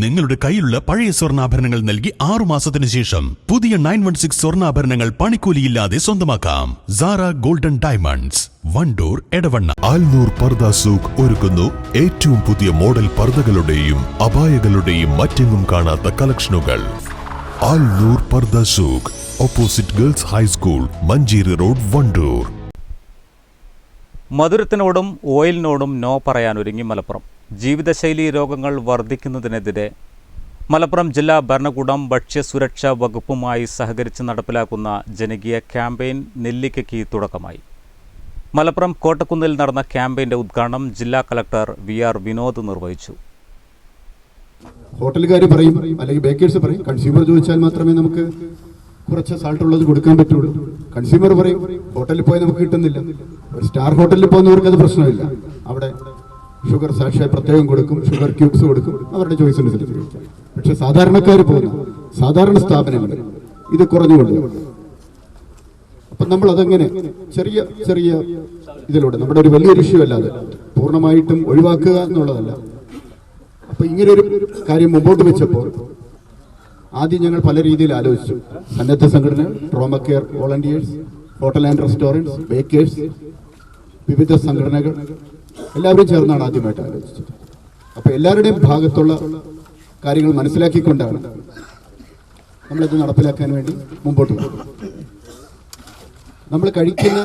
നിങ്ങളുടെ കയ്യിലുള്ള പഴയ സ്വർണാഭരണങ്ങൾ നൽകി ആറു മാസത്തിന് ശേഷം പുതിയ നയൻ വൺ സിക്സ് സ്വർണാഭരണങ്ങൾ പണിക്കൂലിയില്ലാതെ സ്വന്തമാക്കാം. Sara golden diamonds Wandoor Edavanna. Alnoor Pardha Souq ഒരുക്കുന്നു ഏറ്റവും പുതിയ മോഡൽ പർദകളുടെയും അപായകളുടെയും മറ്റെങ്ങും കാണാത്ത കളക്ഷനുകൾ. Alnoor Pardha Souq opposite girls high school Manjeri road Wandoor. മധുരത്തിനോടും ഓയിലിനോടും നോ പറയാൻ ഒരുങ്ങി മലപ്പുറം. ജീവിതശൈലി രോഗങ്ങൾ വർദ്ധിക്കുന്നതിനെതിരെ മലപ്പുറം ജില്ലാ ഭരണകൂടം ഭക്ഷ്യസുരക്ഷാ വകുപ്പുമായി സഹകരിച്ച് നടപ്പിലാക്കുന്ന ജനകീയ ക്യാമ്പയിൻ നെല്ലിക്കയ്ക്ക് തുടക്കമായി. മലപ്പുറം കോട്ടക്കുന്നിൽ നടന്ന ക്യാമ്പയിന്റെ ഉദ്ഘാടനം ജില്ലാ കളക്ടർ വി ആർ വിനോദ് നിർവഹിച്ചു. ഹോട്ടലുകാർ പറയും അല്ലെങ്കിൽ ബേക്കേഴ്സ് പറയും കൺസ്യൂമർ ചോദിച്ചാൽ മാത്രമേ നമുക്ക് കുറച്ച് സാൾട്ട് ഉള്ളത് കൊടുക്കാൻ പറ്റുള്ളൂ. കൺസ്യൂമർ പറയും ഹോട്ടലിൽ പോയി നമുക്ക് കിട്ടുന്നില്ല. ഒരു സ്റ്റാർ ഹോട്ടലിൽ പോകുന്നവർക്ക് അത് പ്രശ്നമില്ല. അവിടെ ഷുഗർ സാക്ഷാ പ്രത്യേകം കൊടുക്കും ഷുഗർ ക്യൂബ്സ് കൊടുക്കും അവരുടെ ചോയ്സ് അനുസരിച്ച് പക്ഷെ സാധാരണക്കാർ പോകുന്ന സാധാരണ സ്ഥാപനങ്ങൾ ഇത് കുറഞ്ഞുകൊണ്ട് അപ്പൊ നമ്മൾ അതങ്ങനെ ചെറിയ ചെറിയ ഇതിലൂടെ നമ്മുടെ ഒരു വലിയൊരു ഇഷ്യൂ അല്ലാതെ പൂർണമായിട്ടും ഒഴിവാക്കുക എന്നുള്ളതല്ല. അപ്പൊ ഇങ്ങനെ ഒരു കാര്യം മുമ്പോട്ട് വെച്ചപ്പോൾ ആദ്യം ഞങ്ങൾ പല രീതിയിൽ ആലോചിച്ചു. സന്നദ്ധ സംഘടന trauma care volunteers hotel and restaurants bakers വിവിധ സംഘടനകൾ എല്ലാവരും ചേർന്നാണ് ആദ്യമായിട്ട് ആലോചിച്ചത്. അപ്പൊ എല്ലാവരുടെയും ഭാഗത്തുള്ള കാര്യങ്ങൾ മനസ്സിലാക്കിക്കൊണ്ടാണ് നമ്മളിത് നടപ്പിലാക്കാൻ വേണ്ടി മുമ്പോട്ട് പോകുന്നത്. നമ്മൾ കഴിക്കുന്ന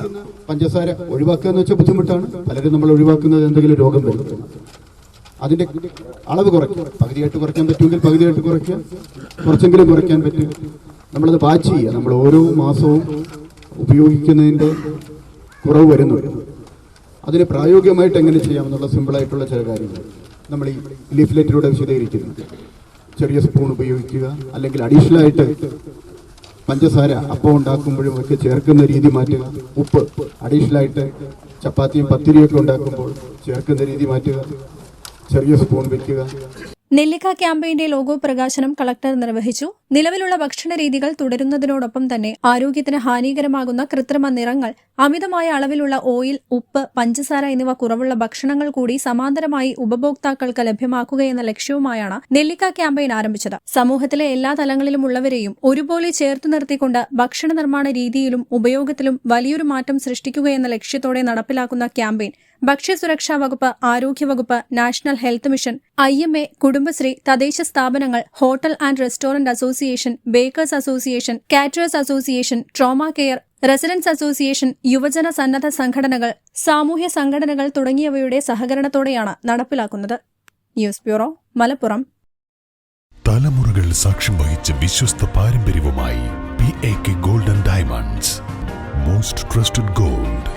പഞ്ചസാര ഒഴിവാക്കുക എന്ന് വെച്ചാൽ ബുദ്ധിമുട്ടാണ്. പലരും നമ്മൾ ഒഴിവാക്കുന്നത് എന്തെങ്കിലും രോഗം വരും അതിന്റെ അളവ് കുറയ്ക്കുക. പകുതിയായിട്ട് കുറയ്ക്കാൻ പറ്റുമെങ്കിൽ പകുതിയായിട്ട് കുറയ്ക്കുക. കുറച്ചെങ്കിലും കുറയ്ക്കാൻ പറ്റും. നമ്മളത് വാച്ച് ചെയ്യുക. നമ്മൾ ഓരോ മാസവും ഉപയോഗിക്കുന്നതിന്റെ കുറവ് വരുന്നുണ്ട്. അതിന് പ്രായോഗികമായിട്ട് എങ്ങനെ ചെയ്യാമെന്നുള്ള സിമ്പിളായിട്ടുള്ള ചില കാര്യങ്ങൾ. നമ്മൾ ഈ ലീഫ്ലെറ്റിലൂടെ വിശദീകരിക്കുന്നു. ചെറിയ സ്പൂൺ ഉപയോഗിക്കുക അല്ലെങ്കിൽ അഡീഷണൽ ആയിട്ട് പഞ്ചസാര അപ്പം ഉണ്ടാക്കുമ്പോഴും ഒക്കെ ചേർക്കുന്ന രീതി മാറ്റുക. ഉപ്പ് അഡീഷണൽ ആയിട്ട് ചപ്പാത്തിയും പത്തിരിയും ഒക്കെ ഉണ്ടാക്കുമ്പോൾ ചേർക്കുന്ന രീതി മാറ്റുക. ചെറിയ സ്പൂൺ വെക്കുക. നെല്ലിക്ക ക്യാമ്പയിന്റെ ലോഗോ പ്രകാശനം കളക്ടർ നിർവഹിച്ചു. നിലവിലുള്ള ഭക്ഷണ രീതികൾ തുടരുന്നതിനോടൊപ്പം തന്നെ ആരോഗ്യത്തിന് ഹാനികരമാകുന്ന കൃത്രിമ നിറങ്ങൾ അമിതമായ അളവിലുള്ള ഓയിൽ ഉപ്പ് പഞ്ചസാര എന്നിവ കുറവുള്ള ഭക്ഷണങ്ങൾ കൂടി സമാന്തരമായി ഉപഭോക്താക്കൾക്ക് ലഭ്യമാക്കുകയെന്ന ലക്ഷ്യവുമായാണ് നെല്ലിക്ക ക്യാമ്പയിൻ ആരംഭിച്ചത്. സമൂഹത്തിലെ എല്ലാ തലങ്ങളിലുമുള്ളവരെയും ഒരുപോലെ ചേർത്തു നിർത്തിക്കൊണ്ട് ഭക്ഷണ നിർമ്മാണ രീതിയിലും ഉപയോഗത്തിലും വലിയൊരു മാറ്റം സൃഷ്ടിക്കുകയെന്ന ലക്ഷ്യത്തോടെ നടപ്പിലാക്കുന്ന ക്യാമ്പയിൻ ഭക്ഷ്യസുരക്ഷാ വകുപ്പ് ആരോഗ്യവകുപ്പ് national health mission I M A Kudumbashree തദ്ദേശ സ്ഥാപനങ്ങൾ hotel and restaurant association bakers association caterers association trauma care residence association യുവജന സന്നദ്ധ സംഘടനകൾ സാമൂഹ്യ സംഘടനകൾ തുടങ്ങിയവയുടെ സഹകരണത്തോടെയാണ് നടപ്പിലാക്കുന്നത്. News bureau Malappuram. തലമുറകൾ സാക്ഷ്യം വഹിച്ച വിശ്വസ്ത പാരമ്പര്യവുമായി P A K golden diamonds most trusted gold